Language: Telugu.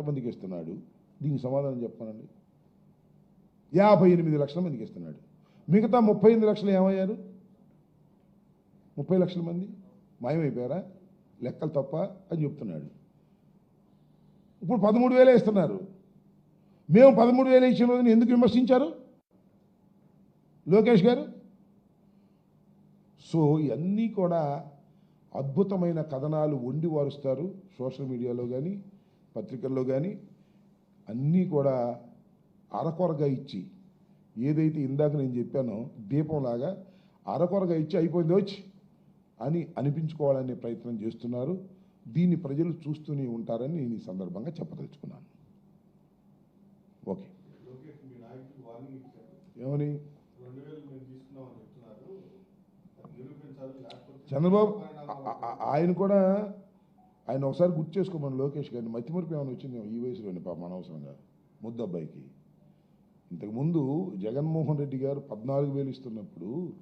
ఎంతమందికి ఇస్తున్నాడు దీనికి సమాధానం చెప్పానండి. యాభై ఎనిమిది లక్షల మందికి ఇస్తున్నాడు మిగతా ముప్పై ఎనిమిది లక్షలు ఏమయ్యారు? ముప్పై లక్షల మంది మాయమైపోయారా? లెక్కలు తప్ప అని చెప్తున్నాడు. ఇప్పుడు పదమూడు వేలే ఇస్తున్నారు. మేము పదమూడు వేలు ఇచ్చిన రోజున ఎందుకు విమర్శించారు? లోకేష్ గారు? సో ఇవన్నీ కూడా అద్భుతమైన కథనాలు వండి వారుస్తారు సోషల్ మీడియాలో కానీ పత్రికల్లో కానీ అన్నీ కూడా అరకొరగా ఇచ్చి ఏదైతే ఇందాక నేను చెప్పానో దీపంలాగా అరకొరగా ఇచ్చి అయిపోయింది వచ్చి అని అనిపించుకోవాలనే ప్రయత్నం చేస్తున్నారు. దీన్ని ప్రజలు చూస్తూనే ఉంటారని నేను ఈ సందర్భంగా చెప్పదలుచుకున్నాను. ఓకే. ఏమని? చంద్రబాబు ఆయన కూడా ఆయన ఒకసారి గుర్తు చేసుకోమని లోకేష్ గారిని. మతిమరుపు ఏమైనా వచ్చింది? ఈ వయసులోనే పాపం అనవసరంగా. ముద్దబ్బాయికి. ఇంతకుముందు జగన్మోహన్ రెడ్డి గారు పద్నాలుగు వేలు ఇస్తున్నప్పుడు